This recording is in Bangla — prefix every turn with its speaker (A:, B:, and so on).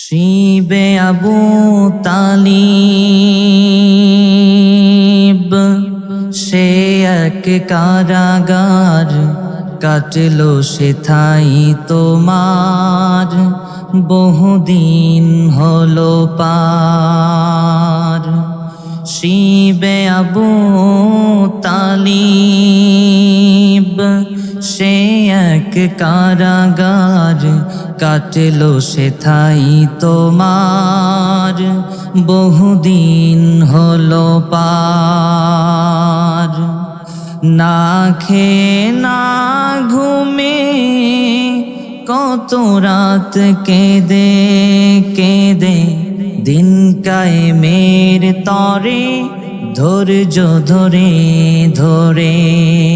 A: শিবে আবু তালিব, সে এক কারাগার কাটলো সে থাই তোমার, বহুদিন হলো পার। শিবে আবু তালিব, সে এক কারাগার কাটলো সে থাই তোমার। বহুদিন হলো পার। না খেয়ে, না ঘুমে কত রাত কেঁদে কেঁদে দিন কায়েমের তরে, ধৈর্য ধরে ধরে।